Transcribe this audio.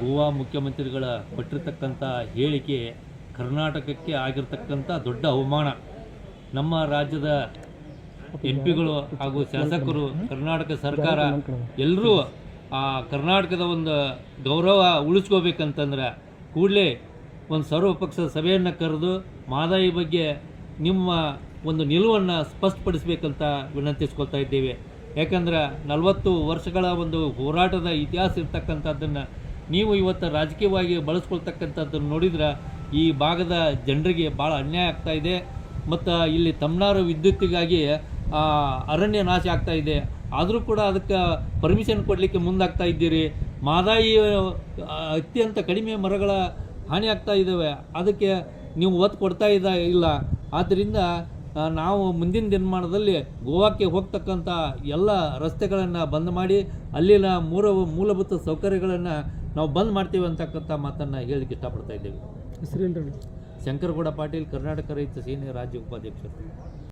ಗೋವಾ ಮುಖ್ಯಮಂತ್ರಿಗಳ ಕೊಟ್ಟಿರ್ತಕ್ಕಂಥ ಹೇಳಿಕೆ ಕರ್ನಾಟಕಕ್ಕೆ ಆಗಿರ್ತಕ್ಕಂಥ ದೊಡ್ಡ ಅವಮಾನ. ನಮ್ಮ ರಾಜ್ಯದ ಎಂ ಪಿಗಳು ಹಾಗೂ ಶಾಸಕರು, ಕರ್ನಾಟಕ ಸರ್ಕಾರ ಎಲ್ಲರೂ ಆ ಕರ್ನಾಟಕದ ಒಂದು ಗೌರವ ಉಳಿಸ್ಕೋಬೇಕಂತಂದ್ರೆ ಕೂಡಲೇ ಒಂದು ಸರ್ವಪಕ್ಷ ಸಭೆಯನ್ನು ಕರೆದು ಮಾದಾಯಿ ಬಗ್ಗೆ ನಿಮ್ಮ ಒಂದು ನಿಲುವನ್ನು ಸ್ಪಷ್ಟಪಡಿಸಬೇಕಂತ ವಿನಂತಿಸ್ಕೊಳ್ತಾ ಇದ್ದೇವೆ. ಯಾಕಂದ್ರೆ ನಲವತ್ತು ವರ್ಷಗಳ ಒಂದು ಹೋರಾಟದ ಇತಿಹಾಸ ಇರ್ತಕ್ಕಂಥದ್ದನ್ನು ನೀವು ಇವತ್ತು ರಾಜಕೀಯವಾಗಿ ಬಳಸ್ಕೊಳ್ತಕ್ಕಂಥದ್ದನ್ನು ನೋಡಿದ್ರೆ ಈ ಭಾಗದ ಜನರಿಗೆ ಭಾಳ ಅನ್ಯಾಯ ಆಗ್ತಾ ಇದೆ. ಮತ್ತು ಇಲ್ಲಿ ತಮ್ನಾರು ವಿದ್ಯುತ್ತಿಗಾಗಿ ಅರಣ್ಯ ನಾಶ ಆಗ್ತಾ ಇದೆ. ಆದರೂ ಕೂಡ ಅದಕ್ಕೆ ಪರ್ಮಿಷನ್ ಕೊಡಲಿಕ್ಕೆ ಮುಂದಾಗ್ತಾ ಇದ್ದೀರಿ. ಮಾದಾಯಿ ಅತ್ಯಂತ ಕಡಿಮೆ ಮರಗಳ ಹಾನಿ ಆಗ್ತಾ ಇದ್ದಾವೆ. ಅದಕ್ಕೆ ನೀವು ಒತ್ತು ಕೊಡ್ತಾ ಇದ್ದ ಇಲ್ಲ. ಆದ್ದರಿಂದ ನಾವು ಮುಂದಿನ ದಿನಮಾನದಲ್ಲಿ ಗೋವಾಕ್ಕೆ ಹೋಗ್ತಕ್ಕಂಥ ಎಲ್ಲ ರಸ್ತೆಗಳನ್ನು ಬಂದ್ ಮಾಡಿ ಅಲ್ಲಿನ ಮೂಲ ಮೂಲಭೂತ ಸೌಕರ್ಯಗಳನ್ನು ನಾವು ಬಂದ್ ಮಾಡ್ತೀವಿ ಅಂತಕ್ಕಂಥ ಮಾತನ್ನು ಹೇಳಲಿಕ್ಕೆ ಇಷ್ಟಪಡ್ತಾ ಇದ್ದೇವೆ. ಶಂಕರಗೌಡ ಪಾಟೀಲ್ ಕರ್ನಾಟಕ ರೈತ ಸೇನೆ ರಾಜ್ಯ ಉಪಾಧ್ಯಕ್ಷರು.